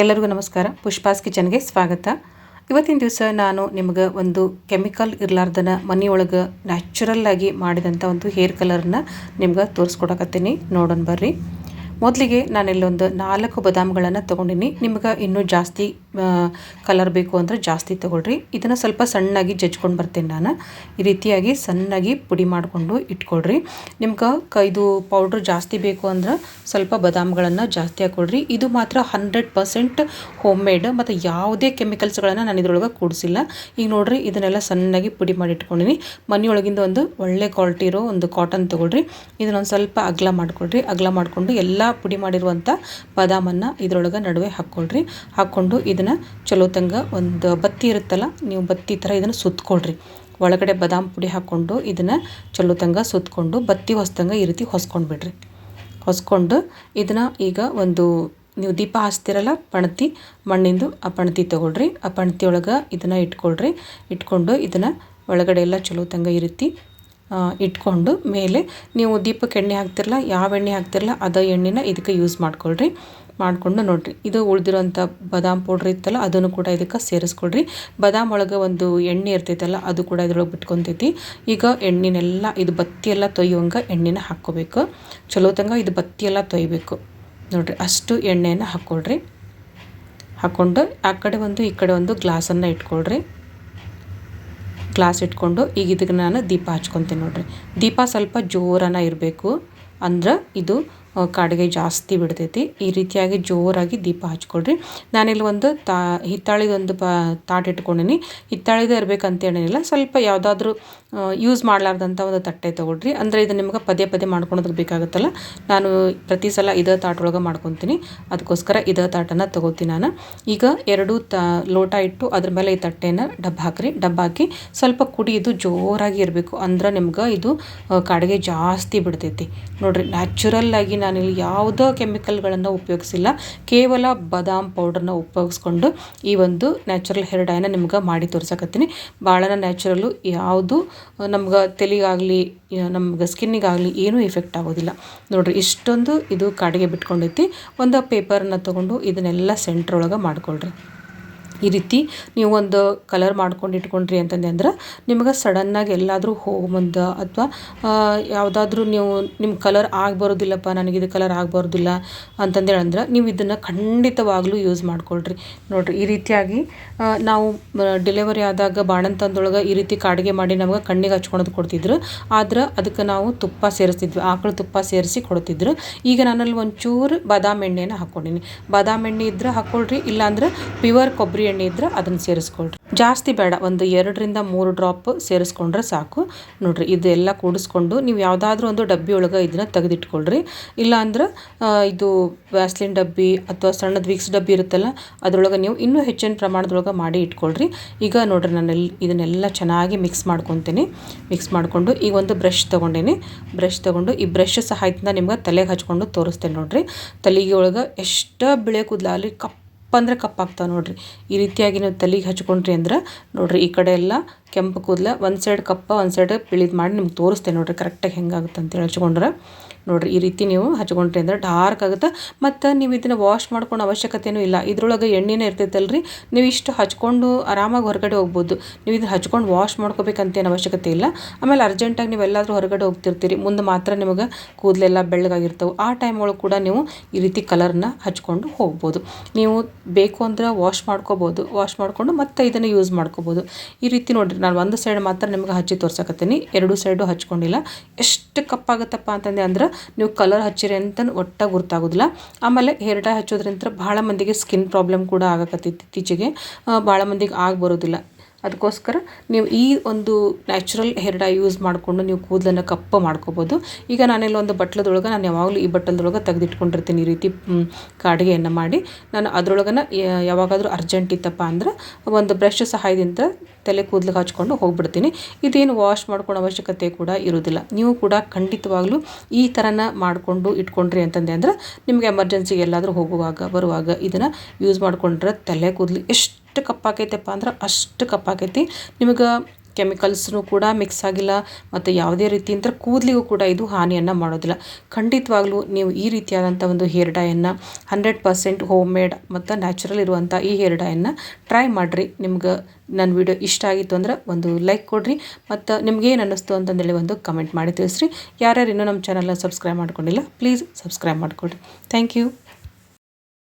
ಎಲ್ಲರಿಗೂ ನಮಸ್ಕಾರ. ಪುಷ್ಪಾಸ್ ಕಿಚನ್ಗೆ ಸ್ವಾಗತ. ಇವತ್ತಿನ ದಿವಸ ನಾನು ನಿಮ್ಗೆ ಒಂದು ಕೆಮಿಕಲ್ ಇರ್ಲಾರ್ದನ ಮನೆಯೊಳಗೆ ನ್ಯಾಚುರಲ್ ಆಗಿ ಮಾಡಿದಂಥ ಒಂದು ಹೇರ್ ಕಲರ್ನ ನಿಮ್ಗೆ ತೋರಿಸ್ಕೊಡಕತ್ತೀನಿ. ನೋಡೋಣ ಬರ್ರಿ. ಮೊದಲಿಗೆ ನಾನು ಇಲ್ಲೊಂದು ನಾಲ್ಕು ಬದಾಮ್ಗಳನ್ನು ತೊಗೊಂಡಿನಿ. ನಿಮ್ಗೆ ಇನ್ನೂ ಜಾಸ್ತಿ ಕಲರ್ ಬೇಕು ಅಂದರೆ ಜಾಸ್ತಿ ತೊಗೊಳ್ರಿ. ಇದನ್ನು ಸ್ವಲ್ಪ ಸಣ್ಣಾಗಿ ಜಜ್ಕೊಂಡು ಬರ್ತೀನಿ ನಾನು. ಈ ರೀತಿಯಾಗಿ ಸಣ್ಣಾಗಿ ಪುಡಿ ಮಾಡಿಕೊಂಡು ಇಟ್ಕೊಳ್ರಿ. ನಿಮ್ಗೆ ಕ ಇದು ಪೌಡ್ರ್ ಜಾಸ್ತಿ ಬೇಕು ಅಂದ್ರೆ ಸ್ವಲ್ಪ ಬದಾಮ್ಗಳನ್ನು ಜಾಸ್ತಿ ಹಾಕ್ಕೊಳ್ರಿ ಇದು ಮಾತ್ರ ಹಂಡ್ರೆಡ್ ಪರ್ಸೆಂಟ್ ಹೋಮ್ ಮೇಡ್ ಮತ್ತು ಯಾವುದೇ ಕೆಮಿಕಲ್ಸ್ಗಳನ್ನು ನಾನು ಇದ್ರೊಳಗೆ ಕೂಡಿಸಿಲ್ಲ. ಈಗ ನೋಡ್ರಿ, ಇದನ್ನೆಲ್ಲ ಸಣ್ಣಾಗಿ ಪುಡಿ ಮಾಡಿ ಇಟ್ಕೊಂಡಿನಿ. ಮನೆಯೊಳಗಿಂದ ಒಂದು ಒಳ್ಳೆ ಕ್ವಾಲಿಟಿ ಇರೋ ಒಂದು ಕಾಟನ್ ತೊಗೊಳ್ರಿ. ಇದನ್ನೊಂದು ಸ್ವಲ್ಪ ಅಗ್ಲ ಮಾಡ್ಕೊಳ್ರಿ. ಅಗ್ಲ ಮಾಡಿಕೊಂಡು ಎಲ್ಲ ಪುಡಿ ಮಾಡಿರುವಂಥ ಬದಾಮನ್ನು ಇದರೊಳಗೆ ನಡುವೆ ಹಾಕ್ಕೊಳ್ರಿ ಹಾಕ್ಕೊಂಡು ಇದನ್ನು ಚಲೋ ತಂಗ, ಒಂದು ಬತ್ತಿ ಇರುತ್ತಲ್ಲ, ನೀವು ಬತ್ತಿ ಥರ ಇದನ್ನು ಸುತ್ಕೊಳ್ರಿ. ಒಳಗಡೆ ಬಾದಾಮ್ ಪುಡಿ ಹಾಕ್ಕೊಂಡು ಇದನ್ನು ಚಲೋ ತಂಗ ಸುತ್ತಕೊಂಡು ಬತ್ತಿ ಹೊಸ್ದಂಗೆ ಈ ರೀತಿ ಹೊಸ್ಕೊಂಡು ಬಿಡ್ರಿ. ಹೊಸ್ಕೊಂಡು ಇದನ್ನು ಈಗ ಒಂದು, ನೀವು ದೀಪ ಹಚ್ತಿರಲ್ಲ ಪಣತಿ, ಮಣ್ಣಿಂದು ಆ ಪಣತಿ ತೊಗೊಳ್ರಿ. ಆ ಪಣತಿ ಒಳಗೆ ಇದನ್ನು ಇಟ್ಕೊಳ್ರಿ. ಇಟ್ಕೊಂಡು ಇದನ್ನು ಒಳಗಡೆ ಎಲ್ಲ ಚಲೋತಂಗ ಈ ರೀತಿ ಇಟ್ಕೊಂಡು ಮೇಲೆ ನೀವು ದೀಪಕ್ಕೆ ಎಣ್ಣೆ ಹಾಕ್ತಿರಲ್ಲ, ಯಾವ ಎಣ್ಣೆ ಹಾಕ್ತಿರಲ್ಲ, ಅದ ಎಣ್ಣೆನ ಇದಕ್ಕೆ ಯೂಸ್ ಮಾಡ್ಕೊಳ್ರಿ. ಮಾಡಿಕೊಂಡು ನೋಡಿರಿ. ಇದು ಉಳಿದಿರೋಂಥ ಬಾದಾಮ್ ಪೌಡ್ರ್ ಇತ್ತಲ್ಲ, ಅದನ್ನು ಕೂಡ ಇದಕ್ಕೆ ಸೇರಿಸ್ಕೊಳ್ರಿ ಬಾದಾಮ್ ಒಳಗೆ ಒಂದು ಎಣ್ಣೆ ಇರ್ತೈತಲ್ಲ, ಅದು ಕೂಡ ಇದ್ರೊಳಗೆ ಬಿಟ್ಕೊತೈತಿ. ಈಗ ಎಣ್ಣೆನೆಲ್ಲ, ಇದು ಬತ್ತಿ ಎಲ್ಲ ತೊಯ್ಯುವಂಗೆ ಎಣ್ಣೆನ ಹಾಕ್ಕೋಬೇಕು. ಚಲೋ ತಂಗ ಇದು ಬತ್ತಿ ಎಲ್ಲ ತೊಯ್ಬೇಕು. ನೋಡಿರಿ, ಅಷ್ಟು ಎಣ್ಣೆಯನ್ನು ಹಾಕ್ಕೊಳ್ರಿ ಹಾಕ್ಕೊಂಡು ಆ ಕಡೆ ಒಂದು, ಈ ಕಡೆ ಒಂದು ಗ್ಲಾಸನ್ನು ಇಟ್ಕೊಳ್ರಿ. ಗ್ಲಾಸ್ ಇಟ್ಕೊಂಡು ಈಗ ಇದಕ್ಕೆ ನಾನು ದೀಪ ಹಚ್ಕೊತೀನಿ ನೋಡಿರಿ. ದೀಪ ಸ್ವಲ್ಪ ಜೋರನ ಇರಬೇಕು. ಅಂದ್ರೆ ಇದು ಕಾಡಿಗೆ ಜಾಸ್ತಿ ಬಿಡ್ತೈತಿ. ಈ ರೀತಿಯಾಗಿ ಜೋರಾಗಿ ದೀಪ ಹಚ್ಕೊಳ್ರಿ. ನಾನಿಲ್ಲಿ ಒಂದು ತಾ ಹಿತ್ತಾಳಿದೊಂದು ಪ, ತಾಟ್ ಇಟ್ಕೊಂಡಿನಿ. ಹಿತ್ತಾಳಿದ ಇರಬೇಕಂತ ಹೇಳಿಲ್ಲ ಸ್ವಲ್ಪ ಯಾವುದಾದ್ರೂ ಯೂಸ್ ಮಾಡಲಾರ್ದಂಥ ಒಂದು ತಟ್ಟೆ ತೊಗೊಳ್ರಿ. ಅಂದರೆ ಇದು ನಿಮ್ಗೆ ಪದೇ ಪದೇ ಮಾಡ್ಕೊಳೋದಕ್ಕೆ ಬೇಕಾಗುತ್ತಲ್ಲ. ನಾನು ಪ್ರತಿ ಸಲ ಇದೇ ತಾಟೊಳಗೆ ಮಾಡ್ಕೊತೀನಿ. ಅದಕ್ಕೋಸ್ಕರ ಇದೇ ತಾಟನ್ನು ತೊಗೋತೀನಿ ನಾನು. ಈಗ ಎರಡು ತ, ಲೋಟ ಇಟ್ಟು ಅದ್ರ ಮೇಲೆ ಈ ತಟ್ಟೆನ ಡಬ್ಬ ಹಾಕ್ರಿ. ಡಬ್ಬ ಹಾಕಿ ಸ್ವಲ್ಪ ಕುಡಿ, ಇದು ಜೋರಾಗಿ ಇರಬೇಕು. ಅಂದ್ರೆ ನಿಮ್ಗೆ ಇದು ಕಾಡಿಗೆ ಜಾಸ್ತಿ ಬಿಡ್ತೈತಿ. ನೋಡಿರಿ ನ್ಯಾಚುರಲ್ ಆಗಿ ನಾನಿಲ್ಲಿ ಯಾವುದೋ ಕೆಮಿಕಲ್ಗಳನ್ನು ಉಪಯೋಗಿಸಿಲ್ಲ. ಕೇವಲ ಬಾದಾಮ್ ಪೌಡರ್ನ ಉಪಯೋಗಿಸ್ಕೊಂಡು ಈ ಒಂದು ನ್ಯಾಚುರಲ್ ಹೇರ್ ಡೈನ ನಿಮ್ಗೆ ಮಾಡಿ ತೋರ್ಸಕತ್ತೀನಿ. ಭಾಳನ ನ್ಯಾಚುರಲ್ಲು ಯಾವುದು ನಮ್ಗೆ ತಲೆಗಾಗಲಿ ನಮ್ಗೆ ಸ್ಕಿನ್ನಿಗಾಗಲಿ ಏನೂ ಎಫೆಕ್ಟ್ ಆಗೋದಿಲ್ಲ. ನೋಡ್ರಿ, ಇಷ್ಟೊಂದು ಇದು ಕಾಡಿಗೆ ಬಿಟ್ಕೊಂಡೈತಿ ಒಂದು ಪೇಪರನ್ನ ತೊಗೊಂಡು ಇದನ್ನೆಲ್ಲ ಸೆಂಟ್ರೊಳಗೆ ಮಾಡ್ಕೊಳ್ರಿ. ಈ ರೀತಿ ನೀವು ಒಂದು ಕಲರ್ ಮಾಡ್ಕೊಂಡು ಇಟ್ಕೊಂಡ್ರಿ ಅಂತಂದೆ ಅಂದ್ರೆ ನಿಮ್ಗೆ ಸಡನ್ನಾಗಿ ಎಲ್ಲಾದರೂ ಹೋಗಿ ಮುಂದೆ ಅಥವಾ ಯಾವುದಾದ್ರೂ ನೀವು ನಿಮ್ಮ ಕಲರ್ ಆಗಬಾರ್ದಿಲ್ಲಪ್ಪ ಬರೋದಿಲ್ಲಪ್ಪ ಇದು ಕಲರ್ ಆಗಬಾರ್ದಿಲ್ಲ ಬರೋದಿಲ್ಲ ಅಂತಂದೇಳಿ ಅಂದ್ರೆ ನೀವು ಇದನ್ನು ಖಂಡಿತವಾಗ್ಲೂ ಯೂಸ್ ಮಾಡ್ಕೊಳ್ರಿ. ನೋಡಿರಿ, ಈ ರೀತಿಯಾಗಿ ನಾವು ಡೆಲಿವರಿ ಆದಾಗ ಬಾಣಂತಂದೊಳಗೆ ಈ ರೀತಿ ಕಾಡಿಗೆ ಮಾಡಿ ನಮ್ಗೆ ಕಣ್ಣಿಗೆ ಹಚ್ಕೊಳೋದು ಕೊಡ್ತಿದ್ರು. ಆದ್ರೆ ಅದಕ್ಕೆ ನಾವು ತುಪ್ಪ ಸೇರಿಸ್ತಿದ್ವಿ, ಆಕಳು ತುಪ್ಪ ಸೇರಿಸಿ ಕೊಡ್ತಿದ್ರು. ಈಗ ನಾನಲ್ಲಿ ಒಂಚೂರು ಬಾದಾಮಿ ಎಣ್ಣೆನ ಹಾಕ್ಕೊಂಡಿನಿ ಬಾದಾಮಿ ಎಣ್ಣೆ ಇದ್ರೆ ಹಾಕ್ಕೊಳ್ರಿ ಇಲ್ಲಾಂದ್ರೆ ಪ್ಯೂರ್ ಕೊಬ್ಬರಿ ಎಣ್ಣೆ ಇದ್ರೆ ಅದನ್ನು ಸೇರಿಸ್ಕೊಳ್ರಿ. ಜಾಸ್ತಿ ಬೇಡ, ಒಂದು ಎರಡರಿಂದ ಮೂರು ಡ್ರಾಪ್ ಸೇರಿಸ್ಕೊಂಡ್ರೆ ಸಾಕು. ನೋಡಿರಿ, ಇದೆಲ್ಲ ಕೂಡಿಸ್ಕೊಂಡು ನೀವು ಯಾವುದಾದ್ರೂ ಒಂದು ಡಬ್ಬಿ ಒಳಗೆ ಇದನ್ನ ತೆಗೆದಿಟ್ಕೊಳ್ರಿ. ಇಲ್ಲಾಂದ್ರೆ ಇದು ವ್ಯಾಸ್ಲಿನ್ ಡಬ್ಬಿ ಅಥವಾ ಸಣ್ಣದ ವಿಕ್ಸ್ ಡಬ್ಬಿ ಇರುತ್ತಲ್ಲ, ಅದರೊಳಗೆ ನೀವು ಇನ್ನೂ ಹೆಚ್ಚಿನ ಪ್ರಮಾಣದೊಳಗೆ ಮಾಡಿ ಇಟ್ಕೊಳ್ರಿ. ಈಗ ನೋಡ್ರಿ ನಾನು ಇದನ್ನೆಲ್ಲ ಚೆನ್ನಾಗಿ ಮಿಕ್ಸ್ ಮಾಡ್ಕೊತೀನಿ. ಮಿಕ್ಸ್ ಮಾಡಿಕೊಂಡು ಈಗ ಒಂದು ಬ್ರಷ್ ತೊಗೊಂಡೇನಿ. ಬ್ರಷ್ ತೊಗೊಂಡು ಈ ಬ್ರಷ್ ಸಹಾಯದಿಂದ ನಿಮ್ಗೆ ತಲೆಗೆ ಹಚ್ಕೊಂಡು ತೋರಿಸ್ತೇನೆ ನೋಡಿರಿ. ತಲೆಗೆ ಒಳಗೆ ಎಷ್ಟು ಬಿಳೆ ಕೂದಲಾಗಲಿ ಕಪ್ಪು ಕಪ್ ಅಂದ್ರೆ ಕಪ್ಪಾಗ್ತಾವೆ ನೋಡ್ರಿ. ಈ ರೀತಿಯಾಗಿ ನೀವು ತಲೆಗೆ ಹಚ್ಕೊಂಡ್ರಿ ಅಂದ್ರೆ ನೋಡ್ರಿ ಈ ಕಡೆ ಎಲ್ಲ ಕೆಂಪು ಕೂದಲ, ಒಂದು ಸೈಡ್ ಕಪ್ಪ, ಒಂದು ಸೈಡ್ ಪಿಳಿದು ಮಾಡಿ ನಿಮ್ಗೆ ತೋರಿಸ್ತೇನೆ ನೋಡಿರಿ ಕರೆಕ್ಟಾಗಿ ಹೆಂಗಾಗುತ್ತೆ ಅಂತೇಳಿ ಹಚ್ಕೊಂಡ್ರೆ ನೋಡಿರಿ, ಈ ರೀತಿ ನೀವು ಹಚ್ಕೊಂಡ್ರಿ ಅಂದರೆ ಡಾರ್ಕ್ ಆಗುತ್ತೆ. ಮತ್ತು ನೀವು ಇದನ್ನು ವಾಶ್ ಮಾಡ್ಕೊಂಡು ಅವಶ್ಯಕತೆಯೂ ಇಲ್ಲ. ಇದ್ರೊಳಗೆ ಎಣ್ಣೆನೇ ಇರ್ತೈತಲ್ರಿ, ನೀವು ಇಷ್ಟು ಹಚ್ಕೊಂಡು ಆರಾಮಾಗಿ ಹೊರಗಡೆ ಹೋಗ್ಬೋದು. ನೀವು ಇದನ್ನು ಹಚ್ಕೊಂಡು ವಾಶ್ ಮಾಡ್ಕೋಬೇಕಂತೇನು ಅವಶ್ಯಕತೆ ಇಲ್ಲ. ಆಮೇಲೆ ಅರ್ಜೆಂಟಾಗಿ ನೀವೆಲ್ಲಾದರೂ ಹೊರಗಡೆ ಹೋಗ್ತಿರ್ತೀರಿ. ಮುಂದೆ ಮಾತ್ರ ನಿಮಗೆ ಕೂದಲೆಲ್ಲ ಬೆಳ್ಳಗಾಗಿರ್ತವೆ. ಆ ಟೈಮ್ ಒಳಗೆ ಕೂಡ ನೀವು ಈ ರೀತಿ ಕಲರ್ನ ಹಚ್ಕೊಂಡು ಹೋಗ್ಬೋದು. ನೀವು ಬೇಕು ಅಂದ್ರೆ ವಾಶ್ ಮಾಡ್ಕೋಬೋದು. ವಾಶ್ ಮಾಡಿಕೊಂಡು ಮತ್ತೆ ಇದನ್ನು ಯೂಸ್ ಮಾಡ್ಕೋಬೋದು. ಈ ರೀತಿ ನೋಡಿರಿ ನಾನು ಒಂದು ಸೈಡ್ ಮಾತ್ರ ನಿಮ್ಗೆ ಹಚ್ಚಿ ತೋರ್ಸಕತ್ತೀನಿ. ಎರಡು ಸೈಡು ಹಚ್ಕೊಂಡಿಲ್ಲ. ಎಷ್ಟು ಕಪ್ಪಾಗುತ್ತಪ್ಪ ಅಂತಂದೆ ಅಂದ್ರೆ ನೀವು ಕಲರ್ ಹಚ್ಚಿರಿ ಅಂತ ಒಟ್ಟ ಗುರ್ತಾಗೋದಿಲ್ಲ. ಆಮೇಲೆ ಹೇರ್ ಡೈ ಹಚ್ಚೋದ್ರಿಂದ ಭಾಳ ಮಂದಿಗೆ ಸ್ಕಿನ್ ಪ್ರಾಬ್ಲಮ್ ಕೂಡ ಆಗಕತ್ತೈತಿ ಇತ್ತೀಚೆಗೆ. ಭಾಳ ಮಂದಿಗೆ ಆಗಿ ಬರೋದಿಲ್ಲ. ಅದಕ್ಕೋಸ್ಕರ ನೀವು ಈ ಒಂದು ನ್ಯಾಚುರಲ್ ಹೇರ್ ಡೈ ಯೂಸ್ ಮಾಡಿಕೊಂಡು ನೀವು ಕೂದಲನ್ನು ಕಪ್ಪ ಮಾಡ್ಕೋಬೋದು. ಈಗ ನಾನೆಲ್ಲ ಒಂದು ಬಟ್ಲದೊಳಗೆ ನಾನು ಯಾವಾಗಲೂ ಈ ಬಟ್ಟಲದೊಳಗೆ ತೆಗೆದಿಟ್ಕೊಂಡಿರ್ತೀನಿ ಈ ರೀತಿ ಕಾಡಿಗೆಯನ್ನು ಮಾಡಿ. ನಾನು ಅದರೊಳಗನ ಯಾವಾಗಾದರೂ ಅರ್ಜೆಂಟ್ ಇತ್ತಪ್ಪ ಅಂದ್ರೆ ಒಂದು ಬ್ರಷ್ ಸಹಾಯದಿಂದ ತಲೆ ಕೂದಲಿಗೆ ಹಚ್ಕೊಂಡು ಹೋಗ್ಬಿಡ್ತೀನಿ. ಇದೇನು ವಾಶ್ ಮಾಡ್ಕೊಳ್ಳೋ ಅವಶ್ಯಕತೆ ಕೂಡ ಇರೋದಿಲ್ಲ. ನೀವು ಕೂಡ ಖಂಡಿತವಾಗ್ಲೂ ಈ ಥರನ ಮಾಡಿಕೊಂಡು ಇಟ್ಕೊಂಡ್ರಿ ಅಂತಂದೆ ಅಂದ್ರೆ ನಿಮಗೆ ಎಮರ್ಜೆನ್ಸಿಗೆ ಎಲ್ಲಾದರೂ ಹೋಗುವಾಗ, ಬರುವಾಗ ಇದನ್ನು ಯೂಸ್ ಮಾಡಿಕೊಂಡ್ರೆ ತಲೆ ಕೂದಲು ಎಷ್ಟು ಕಪ್ಪಾಕೈತಪ್ಪ ಅಂದ್ರೆ ಅಷ್ಟು ಕಪ್ಪಾಕೈತಿ ನಿಮಗೆ ಕೆಮಿಕಲ್ಸ್ನು ಕೂಡ ಮಿಕ್ಸ್ ಆಗಿಲ್ಲ ಮತ್ತು ಯಾವುದೇ ರೀತಿ ಅಂತ ಕೂದಲಿಗೂ ಕೂಡ ಇದು ಹಾನಿಯನ್ನು ಮಾಡೋದಿಲ್ಲ. ಖಂಡಿತವಾಗ್ಲೂ ನೀವು ಈ ರೀತಿಯಾದಂಥ ಒಂದು ಹೇರ್ ಡೈಯನ್ನು ಹಂಡ್ರೆಡ್ ಪರ್ಸೆಂಟ್ ಹೋಮ್ ಮೇಡ್ ಮತ್ತು ನ್ಯಾಚುರಲ್ ಇರುವಂಥ ಈ ಹೇರ್ ಡೈಯನ್ನು ಟ್ರೈ ಮಾಡಿರಿ. ನಿಮ್ಗೆ ನನ್ನ ವಿಡಿಯೋ ಇಷ್ಟ ಆಗಿತ್ತು ಅಂದ್ರೆ ಒಂದು ಲೈಕ್ ಕೊಡಿರಿ ಮತ್ತು ನಿಮ್ಗೇನು ಅನ್ನಿಸ್ತು ಅಂತಂದೇಳಿ ಒಂದು ಕಮೆಂಟ್ ಮಾಡಿ ತಿಳಿಸ್ರಿ. ಯಾರ್ಯಾರು ಇನ್ನೂ ನಮ್ಮ ಚಾನಲ್ನ ಸಬ್ಸ್ಕ್ರೈಬ್ ಮಾಡ್ಕೊಂಡಿಲ್ಲ, ಪ್ಲೀಸ್ ಸಬ್ಸ್ಕ್ರೈಬ್ ಮಾಡಿಕೊಡ್ರಿ. Thank you.